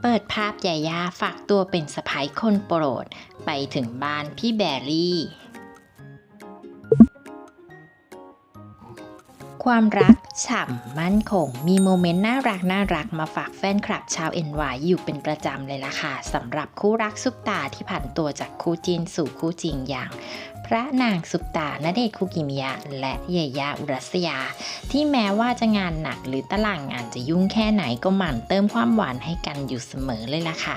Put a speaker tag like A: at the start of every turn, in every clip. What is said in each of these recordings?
A: เปิดภาพยายาฝากตัวเป็นสะพ้ายคนโปรด ไปถึงบ้านพี่แบรี่ ความรัก ฉ่ำมั่นคง มีโมเมนต์น่ารักน่ารักมาฝากแฟนคลับชาว NY อยู่เป็นประจำเลยล่ะค่ะสำหรับคู่รักซุปตาที่ผ่านตัวจากคู่จีนสู่คู่จริงอย่าง พระนางซุปตาณเดชน์คุกิมิยะ และเยายาอุรัสยา ที่แม้ว่าจะงานหนักหรือตารางงานจะยุ่งแค่ไหนก็หมั่นเติมความหวานให้กันอยู่เสมอเลยล่ะค่ะ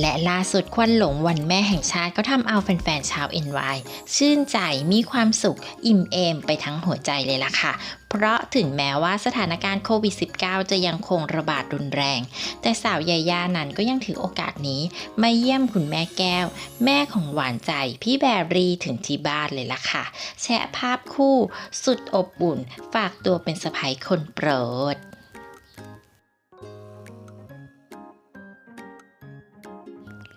A: และล่าสุดควันหลงวันแม่แห่งชาติก็ทำเอาแฟนๆชาว NY ชื่นใจมีความสุขอิ่มเอมไปทั้งหัวใจเลยล่ะค่ะ เพราะถึงแม้ว่าสถานการณ์โควิด -19 จะยังคงระบาดรุนแรง แต่สาวยายานั้นก็ยังถือโอกาสนี้ มาเยี่ยมคุณแม่แก้ว แม่ของหวานใจพี่แบรี่ถึงที่บ้านเลยล่ะค่ะ แชะภาพคู่สุดอบอุ่น ฝากตัวเป็นสะพ้ยคนโปรด